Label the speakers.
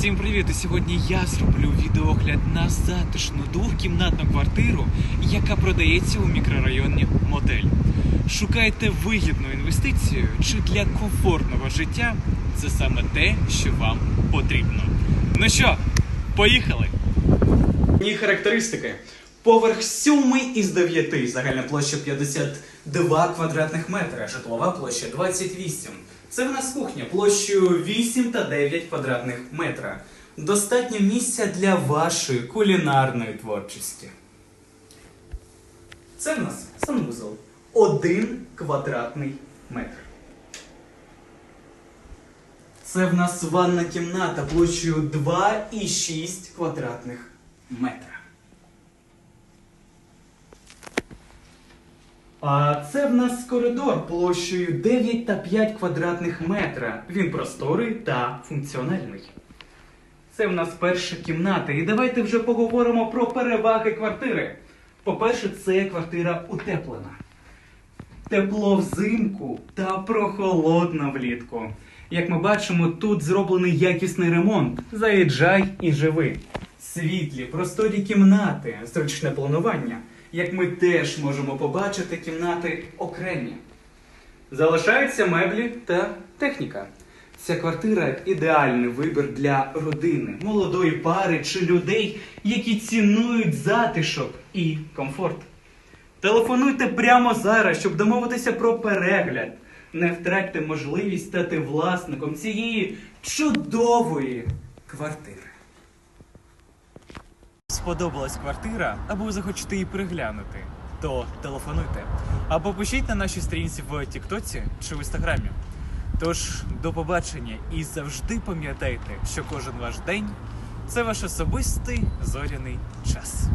Speaker 1: Всім привіт! І сьогодні я зроблю відеогляд на затишну двохкімнатну квартиру, яка продається у мікрорайоні Мотель. Шукаєте вигідну інвестицію чи для комфортного життя це саме те, що вам потрібно. Ну що, поїхали!
Speaker 2: Її характеристики. Поверх 7 із 9, загальна площа 52 квадратних метра, житлова площа 28. Це в нас кухня площею 8 та 9 квадратних метра. Достатньо місця для вашої кулінарної творчості. Це в нас санвузол. 1 квадратний метр. Це в нас ванна кімната площею 2,6 квадратних метра. А це в нас коридор площею 9 та 5 квадратних метра. Він просторий та функціональний. Це в нас перша кімната. І давайте вже поговоримо про переваги квартири. По-перше, це квартира утеплена. Тепло взимку та прохолодно влітку. Як ми бачимо, тут зроблений якісний ремонт. Заїжджай і живи. Світлі, просторі кімнати, зручне планування. Як ми теж можемо побачити, кімнати окремі. Залишаються меблі та техніка. Ця квартира ідеальний вибір для родини, молодої пари чи людей, які цінують затишок і комфорт. Телефонуйте прямо зараз, щоб домовитися про перегляд. Не втратьте можливість стати власником цієї чудової квартири.
Speaker 1: Сподобалась квартира, або захочете її переглянути, то телефонуйте. Або пишіть на нашій сторінці в Тіктоці чи в Інстаграмі. Тож, до побачення і завжди пам'ятайте, що кожен ваш день це ваш особистий зоряний час.